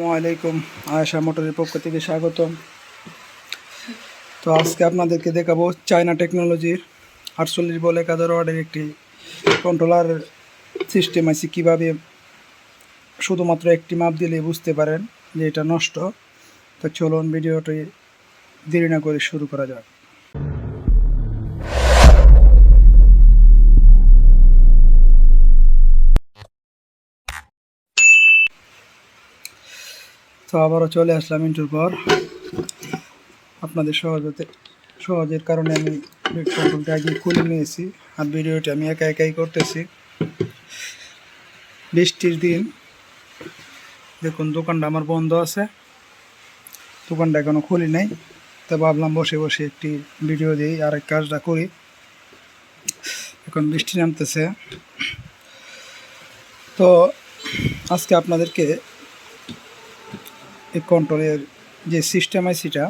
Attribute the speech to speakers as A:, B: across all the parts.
A: আসসালামু আলাইকুম, আয়েশা মোটরের পক্ষ থেকে স্বাগতম। তো আজকে আপনাদেরকে দেখাবো চায়না টেকনোলজির আটচল্লিশ বল এক হাজার ওয়ার্ডের একটি কন্ট্রোলার সিস্টেম আছে। কীভাবে শুধুমাত্র একটি মাপ দিলে বুঝতে পারেন যে এটা নষ্ট। তো চলুন ভিডিওটি দেরি না করে শুরু করা যাক। তো আবারও চলে আসলাম ইন্টুর পর। আপনাদের সহজতে সহজের কারণে আমি কন্ট্রোলটা আগে খুলে নিয়েছি আর ভিডিওটি আমি একা একাই করতেছি। বৃষ্টির দিন। দেখুন, দোকানটা আমার বন্ধ আছে। দোকানটা এখনও খুলি নাই। তো ভাবলাম বসে বসে একটি ভিডিও দিই আর এক কাজটা করি। এখন বৃষ্টি নামতেছে। তো আজকে আপনাদেরকে এই কন্ট্রোলের যে সিস্টেম আইসিটা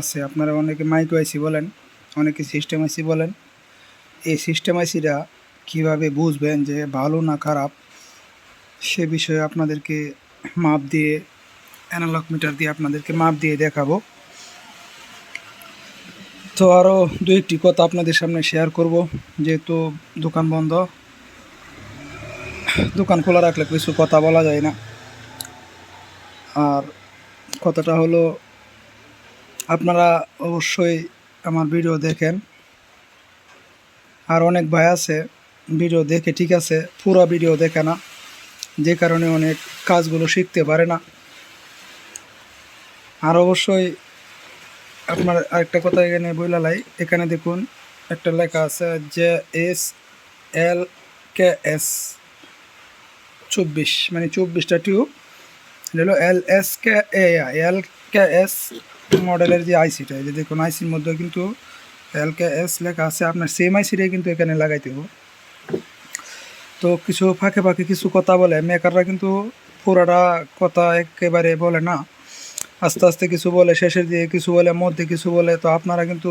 A: আছে, আপনারা অনেকে মাইক্রো আইসি বলেন, অনেকে সিস্টেম আইসি বলেন, এই সিস্টেম আইসিটা কীভাবে বুঝবেন যে ভালো না খারাপ, সে বিষয়ে আপনাদেরকে মাপ দিয়ে অ্যানালগ মিটার দিয়ে আপনাদেরকে মাপ দিয়ে দেখাবো। তো আরও দু একটি কথা আপনাদের সামনে শেয়ার করব, যেহেতু দোকান বন্ধ, দোকান খোলা রাখলে কিছু কথা বলা যায় না। আর কথাটা হলো, আপনারা অবশ্যই আমার ভিডিও দেখেন। আর অনেক ভাই আছে, ভিডিও দেখে ঠিক আছে, পুরো ভিডিও দেখে না। যে কারণে অনেক কাজগুলো শিখতে পারে না। আর অবশ্যই আপনার আরেকটা কথা এখানে বইলালাই এখানে দেখুন, একটা লেখা আছে যে এস এল কে এস, চব্বিশ মানে চব্বিশটা টিউব। হলো এল এস কে এল কে এস মডেলের যে আইসিটা যে দেখুন আইসির মধ্যে কিন্তু এল কে এস লেখা আছে, আপনার সেম আইসিটাই কিন্তু এখানে লাগাইতে হবে। তো কিছু ফাঁকে ফাঁকে কিছু কথা বলে মেকাররা কিন্তু পুরাটা কথা একেবারে বলে না। আস্তে আস্তে কিছু বলে, শেষের দিয়ে কিছু বলে, মধ্যে কিছু বলে, তো আপনারা কিন্তু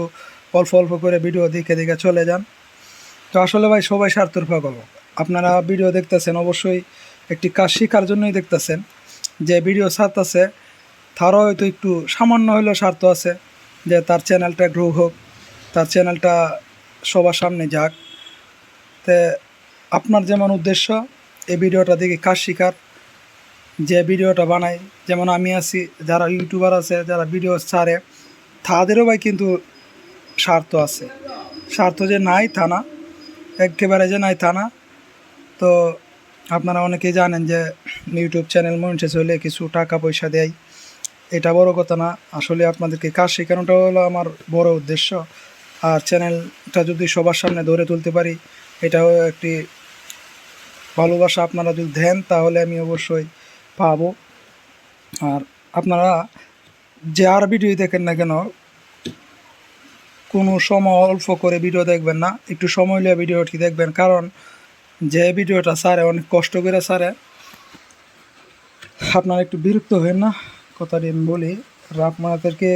A: অল্প অল্প করে ভিডিও দেখে দেখে চলে যান। তো আসলে ভাই, সবাই স্বার্থের পাগল। আপনারা ভিডিও দেখতেছেন, অবশ্যই একটি কাজ শেখার জন্যই দেখতেছেন। যে ভিডিও ছাড়তেছে তারও হয়তো একটু সামান্য হলেও স্বার্থ আছে যে তার চ্যানেলটা গ্রো হোক, তার চ্যানেলটা সবার সামনে যাক। তে আপনার যেমন উদ্দেশ্য, এই ভিডিওটা দেখে কাজ শিকার? যে ভিডিওটা বানাই যেমন আমি আছি, যারা ইউটিউবার আছে, যারা ভিডিও ছাড়ে, তাদেরও ভাই কিন্তু স্বার্থ আছে। স্বার্থ যে নাই তা না, একেবারে যে নাই তা না। তো আপনারা অনেকেই জানেন যে ইউটিউব চ্যানেল মনিটাইজ হলে কিছু টাকা পয়সা দেয়। এটা বড় কথা না। আসলে আপনাদেরকে কাজ শেখানোটা হলো আমার বড় উদ্দেশ্য। আর চ্যানেলটা যদি সবার সামনে ধরে তুলতে পারি, এটাও একটি ভালোবাসা। আপনারা যদি দেন, তাহলে আমি অবশ্যই পাবো। আর আপনারা যে আর ভিডিও দেখেন না কেন, কোনো সময় অল্প করে ভিডিও দেখবেন না। একটু সময় নিয়ে ভিডিওটি দেখবেন। কারণ যে ভিডিওটা সারে, অনেক কষ্ট করে সারে। আপনারা একটু বিরক্ত হবেন না, কথাটি আমি বলি। আর আপনাদেরকে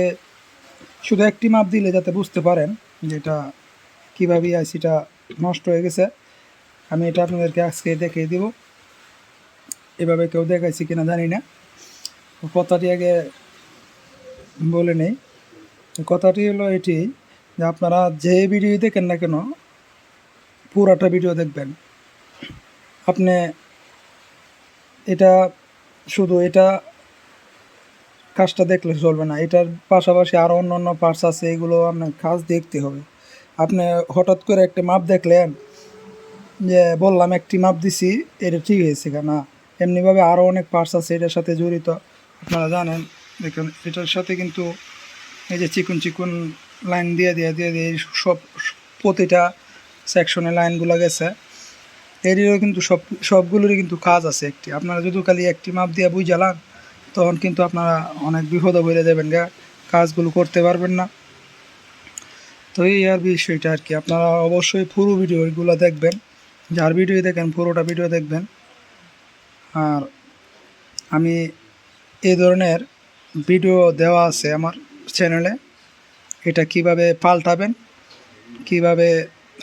A: শুধু একটি মাপ দিলে যাতে বুঝতে পারেন যে এটা কীভাবে আইসিটা নষ্ট হয়ে গেছে। আমি এটা আপনাদেরকে আজকে দেখিয়ে দিব। এভাবে কেউ দেখাইছি কিনা জানি না। কথাটি আগে বলে নেই। কথাটি হলো এটি, যে আপনারা যে ভিডিও দেখেন না কেন, পুরাটা ভিডিও দেখবেন। আপনি এটা শুধু এটা কাজটা দেখলে চলবে না, এটার পাশাপাশি আরও অন্য অন্য পার্টস আছে, এগুলো আপনার কাজ দেখতে হবে। আপনি হঠাৎ করে একটা মাপ দেখলেন, যে বললাম একটি মাপ দিছি, এটা ঠিক হয়েছে না, এমনিভাবে আরও অনেক পার্টস আছে এটার সাথে জড়িত, আপনারা জানেন। দেখুন, এটার সাথে কিন্তু এই যে চিকুন চিকুন লাইন দিয়ে দিয়ে দিয়ে দিয়ে সব প্রতিটা সেকশনে লাইনগুলো গেছে। এরও কিন্তু সব, সবগুলোরই কিন্তু কাজ আছে একটি। আপনারা যদি খালি একটি মাপ দিয়ে বুঝালান তখন কিন্তু আপনারা অনেক বিপদে বেড়ে যাবেন গা, কাজগুলো করতে পারবেন না। তো এই আর বিষয়টা আর কি। আপনারা অবশ্যই পুরো ভিডিওগুলো দেখবেন। যার ভিডিও দেখেন, পুরোটা ভিডিও দেখবেন। আর আমি এই ধরনের ভিডিও দেওয়া আছে আমার চ্যানেলে। এটা কীভাবে পাল্টাবেন, কীভাবে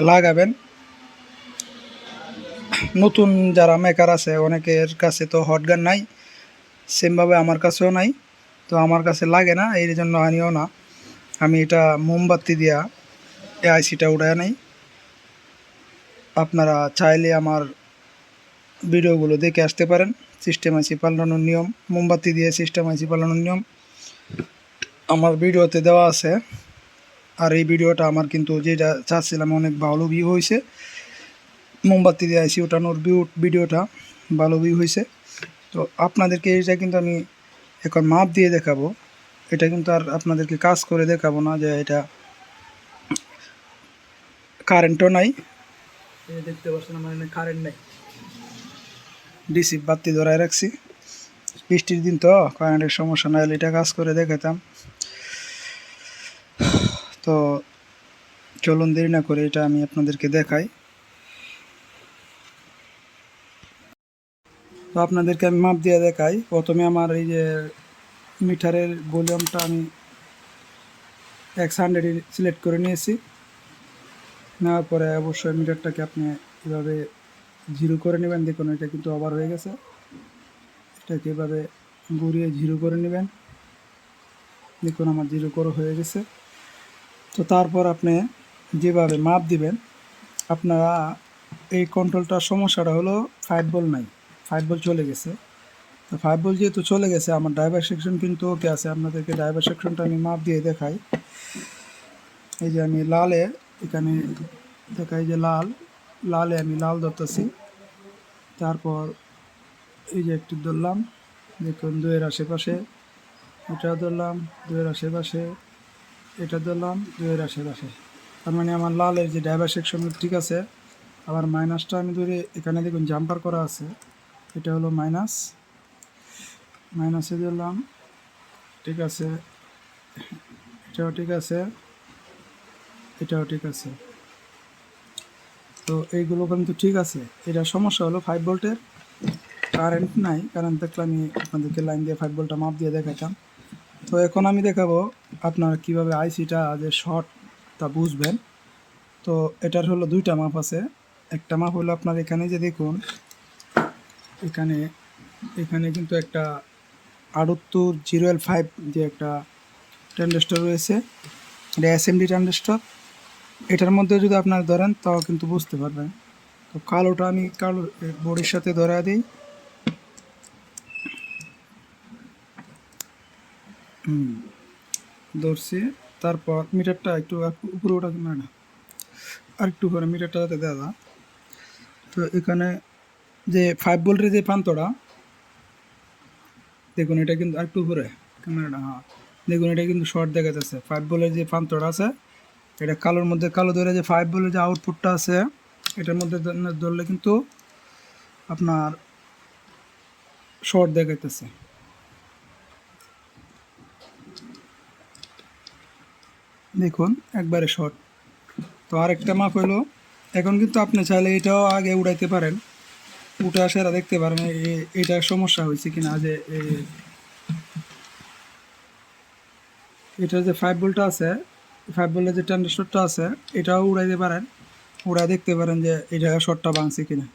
A: লাগাবেন নতুন যারা মেকার আছে, অনেকের কাছে তো হটগান নাই সেমভাবে আমার কাছেও নাই, তো আমার কাছে লাগে না, এই জন্য আনিও না। আমি এটা মোমবাতি দিয়া এই আইসিটা উড়ায় নাই আপনারা চাইলে আমার ভিডিওগুলো দেখে আসতে পারেন। সিস্টেম আইসি পাল্টানোর নিয়ম, মোমবাতি দিয়ে সিস্টেম আইসি পাল্টানোর নিয়ম। আমার ভিডিওতে দেওয়া আছে, আর এই ভিডিওটা আমার কিন্তু যেটা চাচ্ছিলাম অনেক ভালো ভিউ হয়েছে। মোমবাতি দিয়ে আইসি ওঠানোর ভিউ ভিডিওটা ভালো ভিউ হয়েছে তো আপনাদেরকে এটা কিন্তু আমি এখন মাপ দিয়ে দেখাবো। এটা কিন্তু আর আপনাদেরকে কাজ করে দেখাবো না যে এটা কারেন্টও নাই। দেখতে পাচ্ছেন আমার এখানে কারেন্ট নেই। ডিসি বাতি ধরায় রাখছি। বৃষ্টির দিন তো কারেন্টের সমস্যা না হলে এটা কাজ করে দেখাতাম। তো চলুন দেরি না করে এটা আমি আপনাদেরকে দেখাই। তো আপনাদেরকে আমি মাপ দিয়ে দেখাই। প্রথমে আমার এই যে মিটারের ভলিউমটা আমি এক্স হান্ড্রেড সিলেক্ট করে নিয়েছি। নেওয়ার পরে অবশ্যই মিটারটাকে আপনি এভাবে জিরো করে নেবেন। দেখুন, এটা কিন্তু আবার হয়ে গেছে। এটাকে এভাবে ঘুরিয়ে জিরো করে নেবেন। দেখুন, আমার জিরো করে হয়ে গেছে। তো তারপর আপনি যেভাবে মাপ দিবেন, আপনারা এই কন্ট্রোলটার সমস্যাটা হলো ফাইভ বল নাই। ফাইভ বল চলে গেছে। তো ফাইভ বল যেহেতু চলে গেছে, আমার ড্রাইভার সেকশন কিন্তু ওকে আছে। আপনাদেরকে ড্রাইভার সেকশনটা আমি মাপ দিয়ে দেখাই। এই যে আমি লালে, এখানে দেখাই যে লাল। লালে আমি লাল ধরতেছি। তারপর এই যে একটু ধরলাম, দেখুন দুয়ের আশেপাশে। এটা ধরলাম দুয়ের আশেপাশে। এটা ধরলাম দুয়ের আশেপাশে। তার মানে আমার লালের যে ড্রাইভার সেকশন ঠিক আছে, আবার মাইনাসটা আমি ধরে এখানে দেখুন জাম্পার করা আছে। এটা হলো মাইনাস মাইনাসে দিলাম। ঠিক আছে। এটাও ঠিক আছে। এটাও ঠিক আছে। তো এইগুলো কিন্তু ঠিক আছে। এটা সমস্যা হলো ফাইভ ভোল্টের কারেন্ট নাই কারেন্ট দেখলে আমি আপনাদেরকে লাইন দিয়ে ফাইভ ভোল্টটা মাপ দিয়ে দেখাতাম তো এখন আমি দেখাবো আপনারা কীভাবে আইসিটা যে শর্টটা বুঝবেন। তো এটার হলো দুইটা মাপ আছে। একটা মাপ হলো আপনার এখানে যে দেখুন এখানে এখানে কিন্তু একটা আটাত্তর জিরো এল ফাইভ যে একটা ট্রানজিস্টর রয়েছে। এটা এসএমডি ট্রানজিস্টর এটার মধ্যে যদি আপনার ধরেন, তাও কিন্তু বুঝতে পারবেন। তো কালোটা আমি কালো বডির সাথে ধরা দিই। ধরছি। তারপর মিটারটা একটু উপরে ওটা না না। আর একটু করে মিটারটা যাতে দেওয়া তো এখানে যে ফাইভ ভোল্টের যে প্রান্তটা, দেখুন এটা কিন্তু আরেকটু উপরে, ক্যামেরাটা হ্যাঁ। দেখুন এটা কিন্তু শর্ট দেখা যাচ্ছে ফাইভ ভোল্টের যে প্রান্তটা আছে, এটা কালোর মধ্যে, কালো ধরে যে ফাইভ ভোল্টের যে আউটপুটটা আছে, এটার মধ্যে ধরলে কিন্তু আপনার শর্ট দেখাইতেছে। দেখুন, একবারে শর্ট তো আরেকটা মাপ হলো এখন কিন্তু আপনি চাইলে এটাও আগে উড়াইতে পারেন। উঠে আসে এরা দেখতে পারেন এ- এটা সমস্যা হয়েছে কিনা, যে এ- এটার যে ফাইভ ভোল্টটা আছে ফাইভ ভোল্টের যে ট্রানজিস্টরটা আছে, এটাও উড়াইতে পারেন। উড়াই দেখতে পারেন যে এটা শর্টটা ভাঙছে কিনা।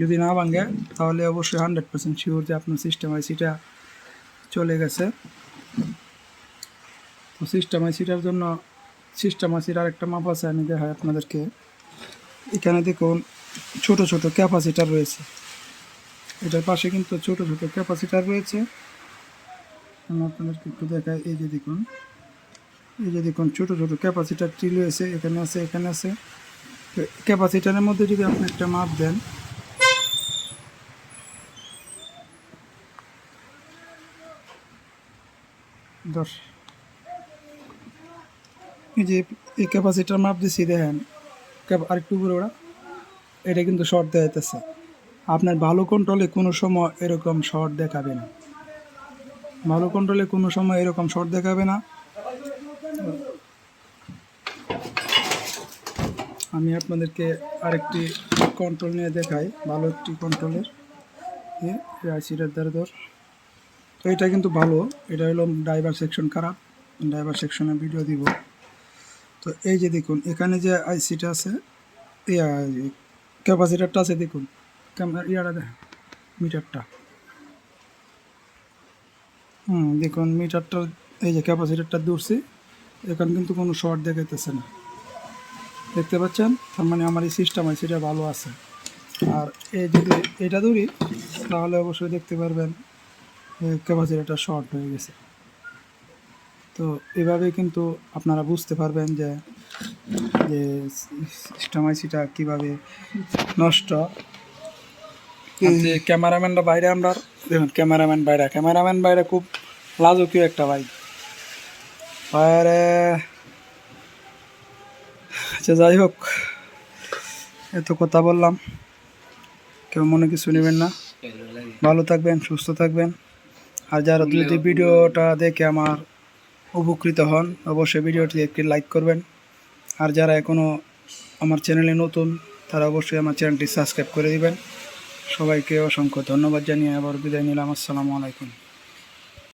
A: যদি না ভাঙে, তাহলে অবশ্যই হান্ড্রেড পার্সেন্ট শিওর যে আপনার সিস্টেম আইসিটা চলে গেছে। তো সিস্টেম আইসিটার জন্য সিস্টেম আইসির আরেকটা মাপ আছে, আমি দেখাই আপনাদেরকে। এখানে দেখুন ছোট ছোট ক্যাপাসিটার রয়েছে। এটার পাশে কিন্তু ছোট ছোট ক্যাপাসিটার রয়েছে। আমি আপনাদেরকে একটু দেখাই, এই যে দেখুন। এই যে দেখুন, ছোট ছোট ক্যাপাসিটার টি রয়েছে, এখানে আছে এখানে আছে। ক্যাপাসিটারের মধ্যে যদি আপনি একটা মাপ দেন, দশ। এই যে এই ক্যাপাসিটার মাপ দিছি, দেখেন। আরেকটু উপরে ওরা এটা কিন্তু শর্ট দেখাইতেছে। আপনার ভালো কন্ট্রোলে কোনো সময় এরকম শর্ট দেখাবে না। ভালো কন্ট্রোলে কোনো সময় এরকম শর্ট দেখাবে না। আমি আপনাদেরকে আরেকটি কন্ট্রোল নিয়ে দেখাই। ভালো একটি কন্ট্রোলের আইসিটার দ্বারা ধর তো এটা কিন্তু ভালো। এটা হলো ড্রাইভার সেকশন খারাপ। ড্রাইভার সেকশনে ভিডিও দিব। তো এই যে দেখুন, এখানে যে আইসিটা আছে ক্যাপাসিটারটা আছে দেখুন। ক্যামেরা ইয়াটা দেখ, মিটারটা। হুম, দেখুন, মিটারটা, এই যে ক্যাপাসিটারটা দূরছি, এখন কিন্তু কোনো শর্ট দেখাইতেছে না। দেখতে পাচ্ছেন? তার মানে আমার এই সিস্টেম আছে সেটা ভালো আছে। আর এই যদি এটা ধরি, তাহলে অবশ্যই দেখতে পারবেন ক্যাপাসিটারটা শর্ট হয়ে গেছে। তো এভাবে কিন্তু আপনারা বুঝতে পারবেন যে যে সিস্টেম আইসিটা কীভাবে নষ্ট। যে ক্যামেরাম্যানরা বাইরে আমরা দেখুন ক্যামেরাম্যান বাইরে। ক্যামেরাম্যান বাইরে খুব লাজকীয় একটা ভাই বাইরে আচ্ছা যাই হোক এত কথা বললাম। কেউ মনে কিছু নেবেন না। ভালো থাকবেন সুস্থ থাকবেন। আর যারা যদি ভিডিওটা দেখে আমার উপকৃত হন অবশ্যই ভিডিওটি একটি লাইক করবেন। আর যারা এখনও আমার চ্যানেলে নতুন, তারা অবশ্যই আমার চ্যানেলটি সাবস্ক্রাইব করে দিবেন। সবাইকে অসংখ্য ধন্যবাদ জানিয়ে আবার বিদায় নিলাম। আসসালামু আলাইকুম।